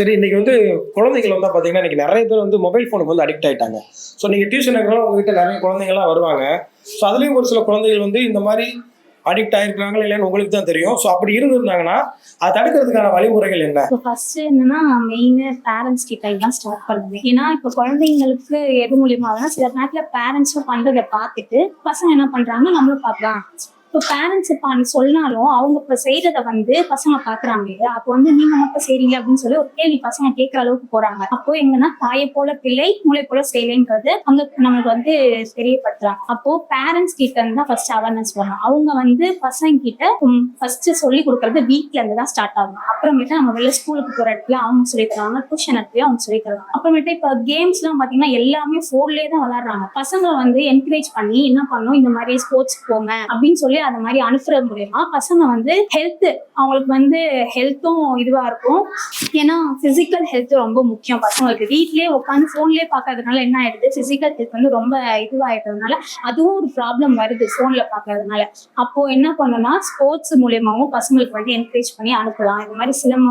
சரி இன்னைக்கு வந்து குழந்தைகள் வந்து பார்த்தீங்கன்னா இன்னைக்கு நிறைய பேர் வந்து மொபைல் ஃபோனுக்கு வந்து அடிக்ட் ஆயிட்டாங்க. ஸோ நீங்கள் டியூஷன் எடுக்கலாம் உங்ககிட்ட நிறைய குழந்தைங்கலாம் வருவாங்க. ஸோ அதுலேயும் ஒரு சில குழந்தைகள் வந்து இந்த மாதிரி அடிக்ட் ஆயிருக்காங்களா இல்லைன்னு உங்களுக்கு தான் தெரியும். ஸோ அப்படி இருந்திருந்தாங்கன்னா அதை தடுக்கிறதுக்கான வழிமுறைகள் என்ன? இப்போ ஃபர்ஸ்ட் என்னன்னா மெயினாக பேரண்ட்ஸ் கிட்ட தான் ஸ்டார்ட் பண்ணுவேன் ஏன்னா இப்போ குழந்தைங்களுக்கு எது மூலியமா சில நேரத்தில் பேரண்ட்ஸும் பண்ணுறதை பார்த்துட்டு பசங்க என்ன பண்ணுறாங்க நம்மளும் பார்க்கலாம். இப்போ பேரண்ட்ஸ் இப்போ சொன்னாலும் அவங்க இப்போ செய்யறத வந்து பசங்க பாக்குறாங்க இல்லையா? அப்போ வந்து நீங்க மட்டும் செய்றீங்க அப்படின்னு சொல்லி ஒரு கேள்வி பசங்க கேட்கற அளவுக்கு போறாங்க. அப்போ எங்கன்னா தாயை போல பிள்ளை மூளை போல செய்யலைங்கிறது அங்க நம்மளுக்கு வந்து தெரியப்படுத்துறாங்க அப்போ பேரண்ட்ஸ் கிட்ட இருந்து தான் ஃபர்ஸ்ட் அவேர்னஸ் வரணும். அவங்க வந்து பசங்க கிட்ட ஃபர்ஸ்ட் சொல்லி கொடுக்கறது வீட்ல இருந்து தான் ஸ்டார்ட் ஆகும் அப்புறமேட்டு நம்ம வெளில ஸ்கூலுக்கு போற இடத்துல அவங்க சொல்லி தருவாங்க டியூஷன் இடத்துல அவங்க சொல்லி தருவாங்க. அப்புறமேட்டு இப்போ கேம்ஸ் எல்லாம் பாத்தீங்கன்னா எல்லாமே போன்லயே தான் விளையாடுறாங்க. பசங்க வந்து என்கரேஜ் பண்ணி என்ன பண்ணும் இந்த மாதிரி ஸ்போர்ட்ஸ் போங்க அப்படின்னு சொல்லி அந்த மாதிரி அனுப்புறது மூலயமா பசங்க வந்து ஹெல்த் அவங்களுக்கு வந்து ஹெல்த்தும் இதுவா இருக்கும். ஏன்னா பிசிக்கல் ஹெல்த் ரொம்ப முக்கியம் பசங்களுக்கு. வீட்லயே உட்காந்து போன்லயே பாக்குறதுனால என்ன ஆயிடுது? பிசிக்கல் ஹெல்த் வந்து ரொம்ப இதுவாயிட்டதுனால அதுவும் ஒரு ப்ராப்ளம் வருது போன்ல பாக்குறதுனால அப்போ என்ன பண்ணணும்னா ஸ்போர்ட்ஸ் மூலியமாவும் பசங்களுக்கு வந்து என்கரேஜ் பண்ணி அனுப்பலாம். இந்த மாதிரி சிலம்பம்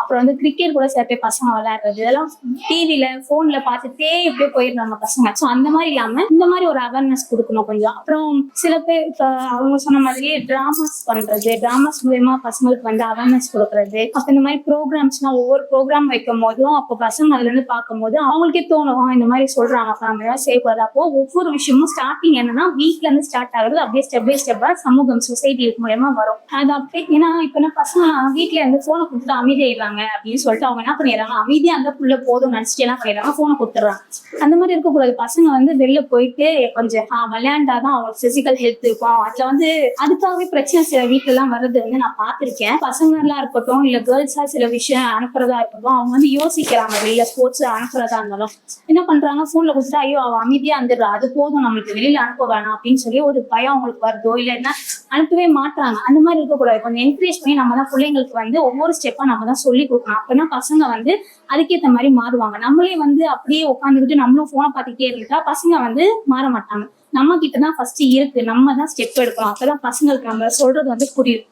அப்புறம் வந்து கிரிக்கெட் கூட சில பேர் பசங்க விளையாடுறது. இதெல்லாம் டிவில போன்ல பார்த்துட்டே இப்படியே போயிடுறாங்க பசங்க. ஸோ அந்த மாதிரி இல்லாம இந்த மாதிரி ஒரு அவேர்னஸ் கொடுக்கணும் கொஞ்சம். அப்புறம் சில பேர் அவங்க அவங்க சொன்ன மாதிரியே டிராமாஸ் பண்றது. டிராமாஸ் மூலயமா பசங்களுக்கு வந்து அவேர்னஸ் கொடுக்கறது. அப்ப இந்த மாதிரி ப்ரோக்ராம்ஸ்னா ஒவ்வொரு ப்ரோக்ராம் வைக்கும் போதும் அப்போ பசங்க அதுல இருந்து பார்க்கும் போது அவங்களுக்கே தோணும் இந்த மாதிரி சொல்றாங்க ஃபேமிலியா சேவ் பண்ணுறது அப்போ ஒவ்வொரு விஷயமும் ஸ்டார்டிங் என்னன்னா வீட்ல இருந்து ஸ்டார்ட் ஆகுறது அப்படியே ஸ்டெப் பை ஸ்டெப்பா சமூகம் சொசைட்டி மூலயமா வரும். அது அப்படியே ஏன்னா இப்ப என்ன பசங்க வீட்டுல இருந்து போனை கொடுத்துட்டு அமைதியாயிடுறாங்க அப்படின்னு சொல்லிட்டு அவங்க என்ன பண்ணிடுறாங்க? அமைதியா அந்த புள்ள போதும் நினைச்சிட்டு என்ன பண்ணிடுறாங்க? போனை கொடுத்துட்றாங்க. அந்த மாதிரி இருக்கக்கூடாது. பசங்க வந்து வெளில போயிட்டு கொஞ்சம் விளையாண்டாதான் அவங்களுக்கு பிசிக்கல் ஹெல்த் இருக்கும். அதுல வந்து அதுக்காகவே பிரச்சனை சில வீட்டுல எல்லாம் வர்றது வந்து நான் பார்த்திருக்கேன். பசங்க எல்லாம் இருக்கட்டும் இல்ல கேர்ள்ஸா சில விஷயம் அனுப்புறதா இருக்கட்டும் அவங்க வந்து யோசிக்கிறாங்க வெளியில ஸ்போர்ட்ஸ் அனுப்புறதா இருந்தாலும். என்ன பண்றாங்க? போன்ல கொடுத்துட்டு ஐயோ அவ அமைதியா வந்துடுறா அது போதும் நம்மளுக்கு வெளியில அனுப்ப வேணாம். அப்படின்னு சொல்லி ஒரு பயம் அவங்களுக்கு வருதோ இல்லைன்னா அனுப்பவே மாட்டாங்க அந்த மாதிரி இருக்கக்கூடாது. கொஞ்சம் என்கரேஜ் பண்ணி நம்ம தான் பிள்ளைங்களுக்கு வந்து ஒவ்வொரு ஸ்டெப்பா நம்ம தான் சொல்லி கொடுக்கணும். அப்பதான் பசங்க வந்து அதுக்கேற்ற மாதிரி மாறுவாங்க. நம்மளே வந்து அப்படியே உட்காந்துக்கிட்டு நம்மளும் போனை பார்த்துக்கிட்டே இருந்துட்டா பசங்க வந்து மாற மாட்டாங்க. நம்ம கிட்ட தான் ஃபர்ஸ்ட் இருக்கு. நம்ம தான் ஸ்டெப் எடுக்கணும். அப்பதான் பசங்களுக்கு நம்ம சொல்றது வந்து புரியும்.